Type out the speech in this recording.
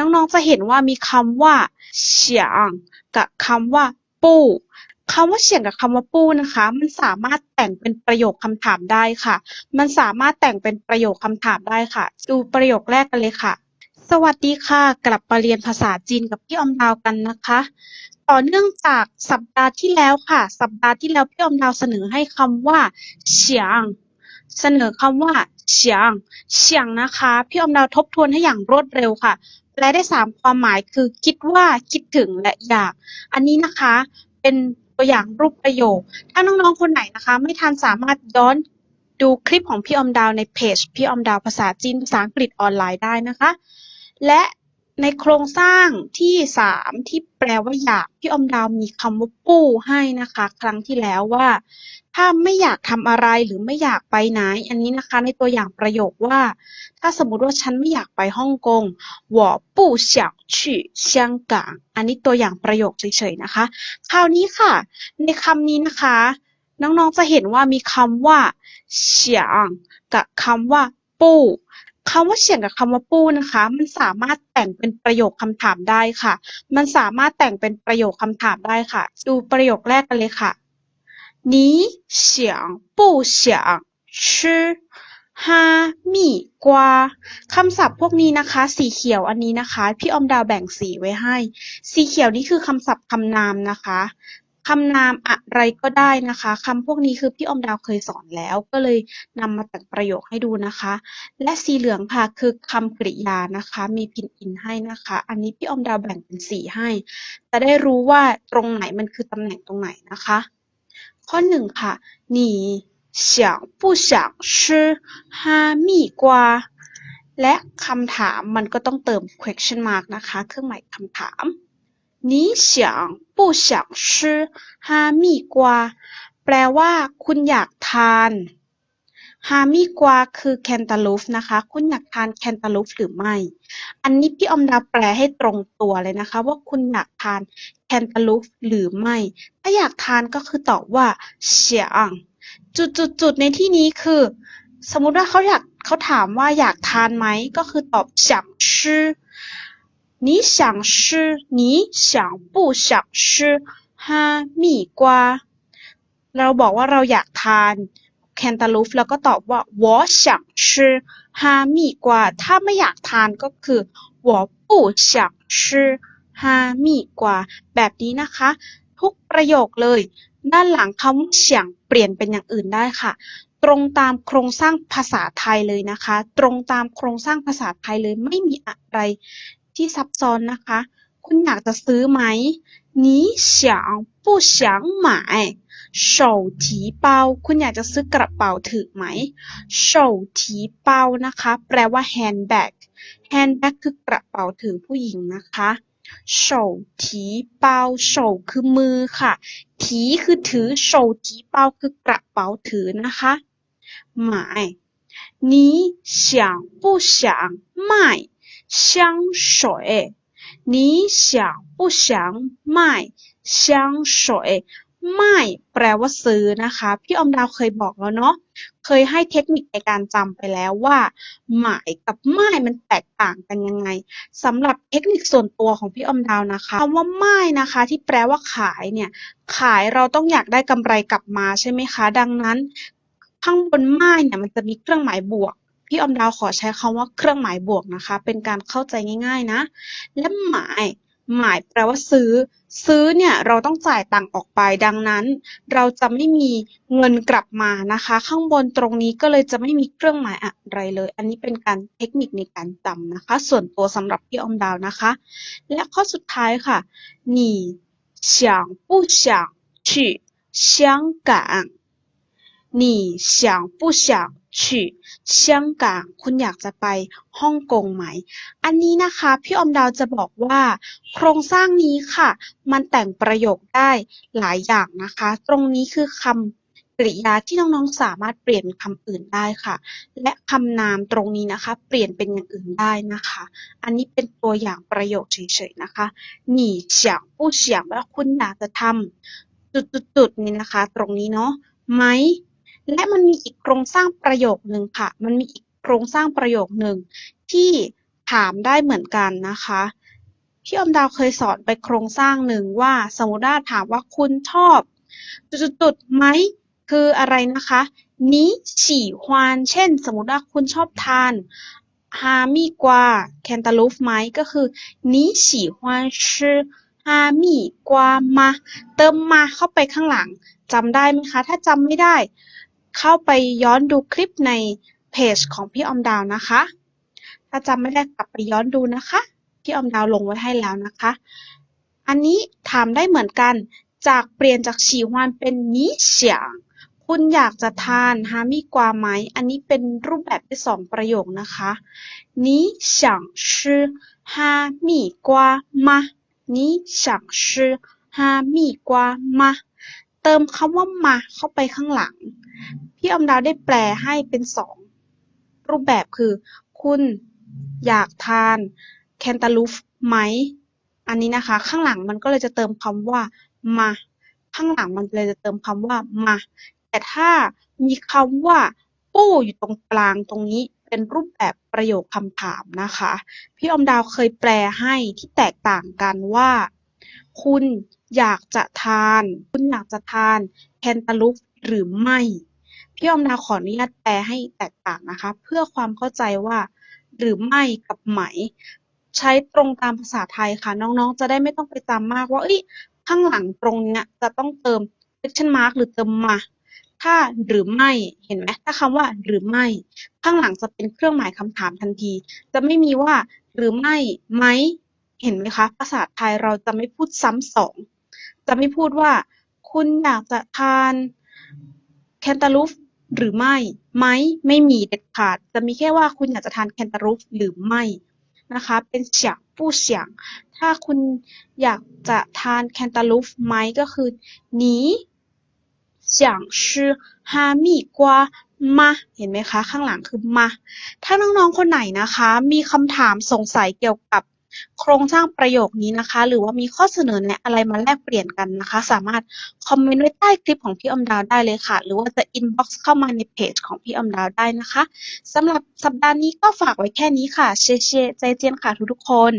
น้องๆจะเห็นว่ามีคำว่าเฉียงกับคำว่า ปู้คำว่าเฉียงกับคำว่าปู้นะคะ มันสามารถแต่งเป็นประโยคคำถามได้ค่ะ มันสามารถแต่งเป็นประโยคคำถามได้ค่ะ ดูประโยคแรกกันเลยค่ะ สวัสดีค่ะ กลับมาเรียนภาษาจีนกับพี่อมดาวกันนะคะ ต่อเนื่องจากสัปดาห์ที่แล้วค่ะ สัปดาห์ที่แล้วพี่ออมดาวเสนอให้คำว่าเฉียงเสนอคำว่า เฉียง เฉียงนะคะ พี่อมดาวทบทวนให้อย่างรวดเร็วค่ะ แปลได้สามความหมายคือคิดว่าคิดถึงและอยาก อันนี้นะคะเป็นตัวอย่างรูปประโยค ถ้าน้องๆคนไหนนะคะ ไม่ทันสามารถย้อนดูคลิปของพี่อมดาวในเพจพี่อมดาวภาษาจีนภาษาอังกฤษออนไลน์ได้นะคะ และในโครงสร้างที่สามที่แปลว่าอยาก พี่อมดาวมีคำว่าปู้ให้นะคะ ครั้งที่แล้วว่า ถ้าไม่อยากทำอะไรหรือไม่อยากไปไหน อันนี้นะคะ ในตัวอย่างประโยคว่า ถ้าสมมุติว่าฉันไม่อยากไปฮ่องกง我不想去香港อันนี้ตัวอย่างประโยคเฉยๆนะคะ คราวนี้ค่ะ ในคำนี้นะคะ น้องๆจะเห็นว่ามีคำว่าเฉียงกับคำว่าปู้คำว่าเฉียงกับคำว่าปู้นะคะ มันสามารถแต่งเป็นประโยคคำถามได้ค่ะ มันสามารถแต่งเป็นประโยคคำถามได้ค่ะ ดูประโยคแรกกันเลยค่ะ 你想不想吃ฮามีกวาคำศัพท์พวกนี้นะคะ สีเขียวอันนี้นะคะ พี่ออมดาวแบ่งสีไว้ให้ สีเขียวนี่คือคำศัพท์คำนามนะคะคำนามอะไรก็ได้นะคะคำพวกนี้คือพี่ออมดาวเคยสอนแล้ว ก็เลยนำมาแต่งประโยคให้ดูนะคะ และสีเหลืองค่ะคือคำกริยานะคะ มีพินอินให้นะคะ อันนี้พี่ออมดาวแบ่งเป็นสีให้จะได้รู้ว่าตรงไหนมันคือตำแหน่งตรงไหนนะคะ ข้อหนึ่งค่ะ你想不想吃哈密瓜และคำถามมันก็ต้องเติม question mark นะคะ เครื่องหมายคำถาม你想不想吃哈密瓜แปลว่า คุณอยากทานฮามิกวาคือแคนตาลูฟนะคะ คุณอยากทานแคนตาลูฟหรือไม่ อันนี้พี่ออมดาแปลให้ตรงตัวเลยนะคะ ว่าคุณอยากทาน แคนตาลูฟหรือไม่ ถ้าอยากทานก็คือตอบว่าเฉียงจุดจุดจุดในที่นี้คือ สมมุติว่าเขาอยากเขาถามว่าอยากทานไหม ก็คือตอบ想吃你想吃你想不想吃哈密瓜เราบอกว่าเราอยากทานแคนตาลูฟแล้วก็ตอบว่า我想吃哈密瓜ถ้าไม่อยากทานก็คือ我不想吃 ฮามีกว่า แบบนี้นะคะ ทุกประโยคเลย ด้านหลังคำว่าเฉียงเปลี่ยนเป็นอย่างอื่นได้ค่ะ ตรงตามโครงสร้างภาษาไทยเลยนะคะ ตรงตามโครงสร้างภาษาไทยเลยไม่มีอะไรที่ซับซ้อนนะคะ คุณอยากจะซื้อไหม你想不想买手提包คุณอยากจะซื้อกระเป๋าถือไหม手提包นะคะ แปลว่า handbag handbag คือกระเป๋าถือผู้หญิงนะคะ 手提包手คือมือค่ะ提คือถือ手提包คือกระเป๋าถือนะคะ买你想不想买香水你想不想买香水 ไม่แปลว่าซื้อนะคะ พี่อมดาวเคยบอกแล้วเนาะเคยให้เทคนิคในการจำไปแล้วว่า หมายกับไม่มันแตกต่างกันยังไงสำหรับเทคนิคส่วนตัวของพี่อมดาวนะคะคำว่าไม่นะคะ ที่แปลว่าขายเนี่ย ขายเราต้องอยากได้กำไรกลับมาใช่ไหมคะ ดังนั้น ข้างบนไม่เนี่ยมันจะมีเครื่องหมายบวกพี่อมดาวขอใช้คำว่าเครื่องหมายบวกนะคะ เป็นการเข้าใจง่าย ๆนะ และหมาย หมายแปลว่าซื้อ ซื้อเนี่ยเราต้องจ่ายตังค์ออกไปดังนั้น เราจะไม่มีเงินกลับมานะคะ ข้างบนตรงนี้ก็เลยจะไม่มีเครื่องหมายอะไรเลย อันนี้เป็นการเทคนิคในการจำนะคะ ส่วนตัวสำหรับพี่อมดาวนะคะ และข้อสุดท้ายค่ะ你想不想去香港你想不想 ฉิ่งกาง คุณอยากจะไปฮ่องกงไหม อันนี้นะคะ พี่อมดาวจะบอกว่า โครงสร้างนี้ค่ะ มันแต่งประโยคได้หลายอย่างนะคะ ตรงนี้คือคำกริยาที่น้องๆสามารถเปลี่ยนคำอื่นได้ค่ะ และคำนามตรงนี้นะคะ เปลี่ยนเป็นอย่างอื่นได้นะคะ อันนี้เป็นตัวอย่างประโยคเฉยๆนะคะหนีเฉียงผู้เฉียงว่าคุณอยากจะทำจุดๆนี่นะคะ ตรงนี้เนาะไหม และมันมีอีกโครงสร้างประโยคหนึ่งค่ะ มันมีอีกโครงสร้างประโยคหนึ่งที่ถามได้เหมือนกันนะคะพี่อมดาวเคยสอนไปโครงสร้างหนึ่งว่าสมมติว่าถามว่าคุณชอบจุดๆไหมคืออะไรนะคะนี้ฉี่ฮวาน เช่น สมมติว่าคุณชอบทานฮามีกวาแคนตาลูฟไหมก็คือนี้ฉี่ฮวานชื่อฮามีกวามา เติมมาเข้าไปข้างหลังจำได้ไหมคะ ถ้าจำไม่ได้ เข้าไปย้อนดูคลิปในเพจของพี่ออมดาวนะคะ ถ้าจำไม่ได้กลับไปย้อนดูนะคะ พี่ออมดาวลงไว้ให้แล้วนะคะ อันนี้ถามได้เหมือนกัน จากเปลี่ยนจากฉี่ฮวานเป็นนี้เฉียง คุณอยากจะทานฮามีกวาไหม อันนี้เป็นรูปแบบที่สองประโยคนะคะนี้想吃哈密瓜吗นี้想吃哈密瓜吗 เติมคำว่า มา เข้าไปข้างหลัง พี่อมดาวได้แปลให้เป็นสองรูปแบบคือ คุณอยากทานแคนตาลูฟไหม อันนี้นะคะ ข้างหลังมันก็เลยจะเติมคำว่า มา ข้างหลังมันเลยจะเติมคำว่า มา แต่ถ้ามีคำว่า ปู้ อยู่ตรงกลางตรงนี้ เป็นรูปแบบประโยคคำถามนะคะ พี่อมดาวเคยแปลให้ที่แตกต่างกันว่า คุณ อยากจะทาน คุณอยากจะทานแคนตาลูปหรือไม่ พี่อมดาขออนุญาตแปลให้แตกต่างนะคะ เพื่อความเข้าใจว่า หรือไม่กับไหม ใช้ตรงตามภาษาไทยค่ะ น้องๆ จะได้ไม่ต้องไปจำมากว่าเอ้ยข้างหลังตรงเนี้ยจะต้องเติม question mark หรือเติมมา ถ้าหรือไม่เห็นไหมถ้าคำว่าหรือไม่ ข้างหลังจะเป็นเครื่องหมายคำถามทันที จะไม่มีว่าหรือไม่ไหมเห็นไหมคะ ภาษาไทยเราจะไม่พูดซ้ำสอง จะไม่พูดว่า คุณอยากจะทานแคนตาลูฟหรือไม่ไหมไม่มีเด็ดขาด จะมีแค่ว่าคุณอยากจะทานแคนตาลูฟหรือไม่นะคะ เป็นเสียงผู้เสียงถ้าคุณอยากจะทานแคนตาลูฟไหมก็คือนีเสียงชื่อฮามีกว่ามาเห็นไหมคะ ข้างหลังคือมา ถ้าน้องๆคนไหนนะคะ มีคำถามสงสัยเกี่ยวกับ โครงสร้างประโยคนี้นะคะ หรือว่ามีข้อเสนอแนะอะไรมาแลกเปลี่ยนกันนะคะ สามารถคอมเมนต์ไว้ใต้คลิปของพี่อมดาวได้เลยค่ะ หรือว่าจะอินบ็อกซ์เข้ามาในเพจของพี่อมดาวได้นะคะสำหรับสัปดาห์นี้ก็ฝากไว้แค่นี้ค่ะ เชเชใจเจียนค่ะทุกทุกคน